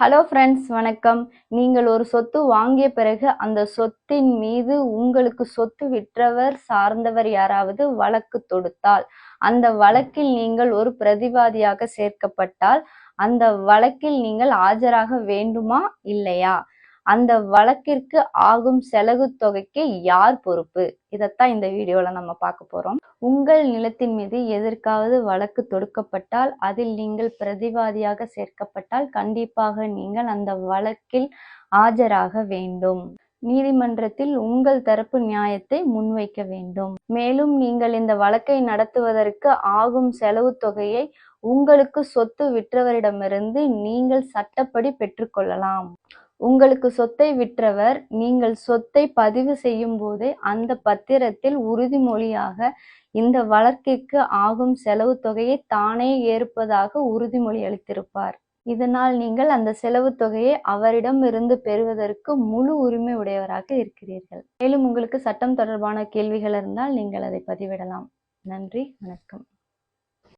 Hello friends வணக்கம். நீங்கள் ஒரு சொத்து வாங்கிய பிறகு அந்த சொத்தின் மீது உங்களுக்கு சொத்து விற்றவர் சார்ந்தவர் யாராவது வழக்கு தொடுத்தால் அந்த வழக்கில் நீங்கள் ஒரு பிரதிவாதியாக சேர்க்கப்பட்டால் அந்த வழக்கில் நீங்கள் ஆஜராக வேண்டுமா இல்லையா? அந்த வழக்கிற்கு ஆகும் செலவு தொகைக்கு யார் பொறுப்பு? இதைத்தான் இந்த வீடியோல நம்ம பார்க்க போறோம். உங்கள் நிலத்தின் மீது எதற்காவது வழக்கு தொடுக்கப்பட்டால் அதில் நீங்கள் பிரதிவாதியாக சேர்க்கப்பட்டால் கண்டிப்பாக நீங்கள் அந்த வழக்கில் ஆஜராக வேண்டும். நீதிமன்றத்தில் உங்கள் தரப்பு நியாயத்தை முன்வைக்க வேண்டும். மேலும் நீங்கள் இந்த வழக்கை நடத்துவதற்கு ஆகும் செலவு தொகையை உங்களுக்கு சொத்து விற்றவரிடமிருந்து நீங்கள் சட்டப்படி பெற்றுக்கொள்ளலாம் உங்களுக்கு சொத்தை விற்றவர் நீங்கள் சொத்தை பதிவு செய்யும் போதே அந்த பத்திரத்தில் உறுதிமொழியாக இந்த வழக்கிற்கு ஆகும் செலவு தொகையை தானே ஏற்பதாக உறுதிமொழி அளித்திருப்பார். இதனால் நீங்கள் அந்த செலவு தொகையை அவரிடம் இருந்து பெறுவதற்கு முழு உரிமை உடையவராக இருக்கிறீர்கள். மேலும் உங்களுக்கு சட்டம் தொடர்பான கேள்விகள் இருந்தால் நீங்கள் அதை பதிவிடலாம். நன்றி வணக்கம்.